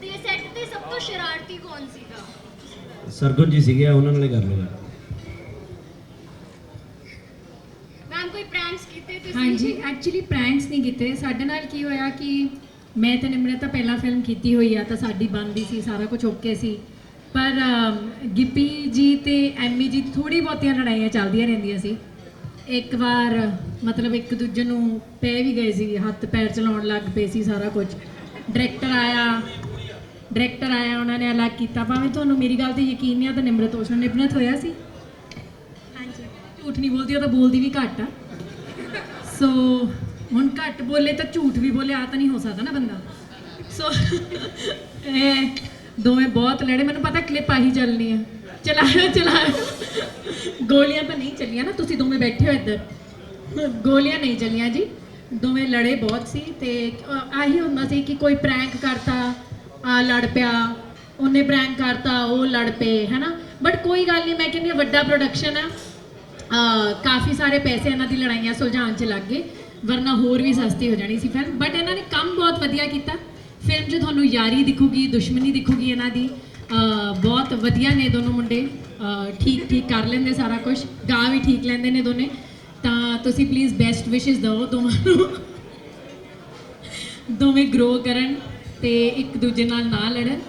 ਤੇ ਸੈੱਟ ਤੇ ਸਭ ਤੋਂ ਸ਼ਰਾਰਤੀ ਕੌਣ ਸੀਗਾ? ਸਰਗੁਣ ਜੀ ਸੀਗੇ ਉਹਨਾਂ ਨਾਲ ਹੀ ਕਰ ਲਓ ਗੱਲ। ਮੈਮ ਕੋਈ ਪ੍ਰੈਂਕਸ ਕੀਤੇ ਤੁਸੀਂ? ਹਾਂਜੀ ਐਕਚੁਅਲੀ ਪ੍ਰੈਂਕਸ ਨਹੀਂ ਕੀਤੇ। ਸਾਡੇ ਨਾਲ ਕੀ ਹੋਇਆ ਕਿ ਮੈਂ ਤੇ ਨਿਮਰਤਾ ਪਹਿਲਾਂ ਫਿਲਮ ਕੀਤੀ ਹੋਈ ਆ ਤਾਂ ਸਾਡੀ ਬਣਦੀ ਸੀ ਸਾਰਾ ਕੁਝ ਓਕੇ ਸੀ। ਪਰ ਅਮ, ਗਿੱਪੀ ਜੀ ਤੇ ਐਮੀ ਜੀ ਥੋੜੀ ਬਹੁਤੀਆਂ ਲੜਾਈਆਂ ਚੱਲਦੀਆਂ ਰਹਿੰਦੀਆਂ ਸੀ। ਇੱਕ ਵਾਰ ਮਤਲਬ ਇੱਕ ਦੂਜੇ ਨੂੰ ਪੈ ਵੀ ਗਏ ਸੀ ਹੱਥ ਪੈਰ ਚਲਾਉਣ ਲੱਗ ਪਏ ਸੀ ਸਾਰਾ ਕੁਝ ਡਾਇਰੈਕਟਰ ਆਇਆ ਡਾਇਰੈਕਟਰ ਆਇਆ ਉਹਨਾਂ ਨੇ ਅਲੱਗ ਕੀਤਾ। ਭਾਵੇਂ ਤੁਹਾਨੂੰ ਮੇਰੀ ਗੱਲ ਤੇ ਯਕੀਨ ਨਹੀਂ ਆ ਤਾਂ ਨਿਮਰਤ ਉਸ ਨਾਲ ਨਿਪਨਤ ਹੋਇਆ ਸੀ। ਹਾਂਜੀ। ਝੂਠ ਨਹੀਂ ਬੋਲਦੀ ਉਹ ਤਾਂ ਬੋਲਦੀ ਵੀ ਘੱਟ ਆ। ਸੋ ਹੁਣ ਘੱਟ ਬੋਲੇ ਤਾਂ ਝੂਠ ਵੀ ਬੋਲੇ ਆ ਤਾਂ ਨਹੀਂ ਹੋ ਸਕਦਾ ਨਾ ਬੰਦਾ। ਸੋ ਇਹ ਦੋਵੇਂ ਬਹੁਤ ਲੜੇ। ਮੈਨੂੰ ਪਤਾ ਕਲਿੱਪ ਆਹੀ ਚੱਲਣੀ ਆ। ਚਲਾਇਓ ਚਲਾਇਓ ਗੋਲੀਆਂ ਤਾਂ ਨਹੀਂ ਚੱਲੀਆਂ ਨਾ ਤੁਸੀਂ ਦੋਵੇਂ ਬੈਠੇ ਹੋ ਇੱਧਰ। ਗੋਲੀਆਂ ਨਹੀਂ ਚੱਲੀਆਂ ਜੀ। ਦੋਵੇਂ ਲੜੇ ਬਹੁਤ ਸੀ ਤੇ ਆਹੀ ਹੁੰਦਾ ਸੀ ਕਿ ਕੋਈ ਪ੍ਰੈਂਕ ਕਰਤਾ ਆ ਲੜ ਪਿਆ ਉਹਨੇ ਪ੍ਰੈਂਕ ਕਰਤਾ ਉਹ ਲੜ ਪਏ ਹੈਨਾ? ਬਟ ਕੋਈ ਗੱਲ ਨਹੀਂ ਮੈਂ ਕਹਿੰਦੀ ਹਾਂ, ਵੱਡਾ ਪ੍ਰੋਡਕਸ਼ਨ ਆ ਕਾਫੀ ਸਾਰੇ ਪੈਸੇ ਇਹਨਾਂ ਦੀ ਲੜਾਈਆਂ ਸੁਲਝਾਉਣ 'ਚ ਲੱਗ ਗਏ ਵਰਨਾ ਹੋਰ ਵੀ ਸਸਤੀ ਹੋ ਜਾਣੀ ਸੀ ਫਿਲਮ ਬਟ ਇਹਨਾਂ ਨੇ ਕੰਮ ਬਹੁਤ ਵਧੀਆ ਕੀਤਾ। ਫਿਲਮ 'ਚ ਤੁਹਾਨੂੰ ਯਾਰੀ ਦਿਖੂਗੀ ਦੁਸ਼ਮਣੀ ਦਿਖੂਗੀ ਇਹਨਾਂ ਦੀ। ਬਹੁਤ ਵਧੀਆ ਨੇ ਦੋਨੋਂ ਮੁੰਡੇ। ਠੀਕ ਠੀਕ ਕਰ ਲੈਂਦੇ ਸਾਰਾ ਕੁਝ ਗਾ ਵੀ ਠੀਕ ਲੈਂਦੇ ਨੇ ਦੋਨੇ। ਤਾਂ ਤੁਸੀਂ ਪਲੀਜ਼ ਬੈਸਟ ਵਿਸ਼ੇਸ ਦਿਓ ਦੋਵਾਂ ਨੂੰ। ਦੋਵੇਂ ਗਰੋ ਕਰਨ। ਤੇ ਇੱਕ ਦੂਜੇ ਨਾਲ ਨਾ ਲੜਨ।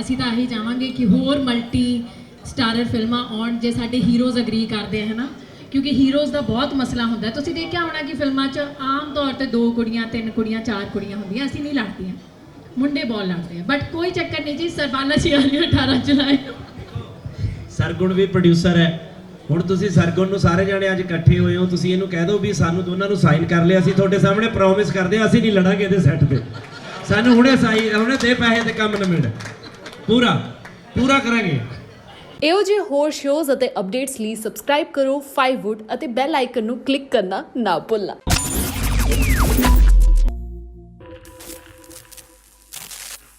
ਅਸੀਂ ਤਾਂ ਇਹੀ ਚਾਹਾਂਗੇ ਕਿ ਹੋਰ ਮਲਟੀ ਸਟਾਰਰ ਫਿਲਮਾਂ ਆਉਣ ਜੇ ਸਾਡੇ ਹੀਰੋਜ਼ ਅਗਰੀ ਕਰਦੇ, ਹੈ ਨਾ? ਕਿਉਂਕਿ ਹੀਰੋਜ਼ ਦਾ ਬਹੁਤ ਮਸਲਾ ਹੁੰਦਾ। ਤੁਸੀਂ ਦੇਖਿਆ ਹੋਣਾ ਕਿ ਫਿਲਮਾਂ 'ਚ ਆਮ ਤੌਰ ਤੇ ਦੋ ਕੁੜੀਆਂ, ਤਿੰਨ ਕੁੜੀਆਂ, ਚਾਰ ਕੁੜੀਆਂ ਹੁੰਦੀਆਂ। ਅਸੀਂ ਨਹੀਂ ਲੜਦੀਆਂ। ਮੁੰਡੇ ਬਹੁਤ ਲੜਦੇ ਆ। ਬਟ ਕੋਈ ਚੱਕਰ ਨਹੀਂ ਜੀ, ਸਰਬਾਲਾ ਸ਼ਿਆਲੀ 18 ਚਲਾਏ ਸਰਗੁਣ ਵੀ ਪ੍ਰੋਡਿਊਸਰ ਹੈ। ਹੁਣ ਤੁਸੀਂ ਸਰਗੁਣ ਨੂੰ ਸਾਰੇ ਜਾਣੇ ਅੱਜ ਇਕੱਠੇ ਹੋਏ ਹੋ। ਤੁਸੀਂ ਇਹਨੂੰ ਕਹਿ ਦਿਓ ਵੀ ਸਾਨੂੰ ਦੋਨਾਂ ਨੂੰ ਸਾਈਨ ਕਰ ਲਿਆ। ਅਸੀਂ ਤੁਹਾਡੇ ਸਾਹਮਣੇ ਪ੍ਰੋਮਿਸ ਕਰਦੇ ਹਾਂ, ਅਸੀਂ ਨਹੀਂ ਲੜਾਂਗੇ ਇਹਦੇ ਸੈੱਟ ਤੇ। ਸਾਨੂੰ ਹੁਣੇ ਸਾਈ, ਹੁਣੇ ਦੇ ਪੈਸੇ ਤੇ ਕੰਮ ਨਿਬੜ ਪੂਰਾ ਪੂਰਾ ਕਰਾਂਗੇ। ਇਹੋ ਜਿਹੇ ਹੋਰ ਸ਼ੋਜ਼ ਅਤੇ ਅਪਡੇਟਸ ਲਈ ਸਬਸਕ੍ਰਾਈਬ ਕਰੋ 5wood ਅਤੇ ਬੈਲ ਆਈਕਨ ਨੂੰ ਕਲਿੱਕ ਕਰਨਾ ਨਾ ਭੁੱਲਣਾ।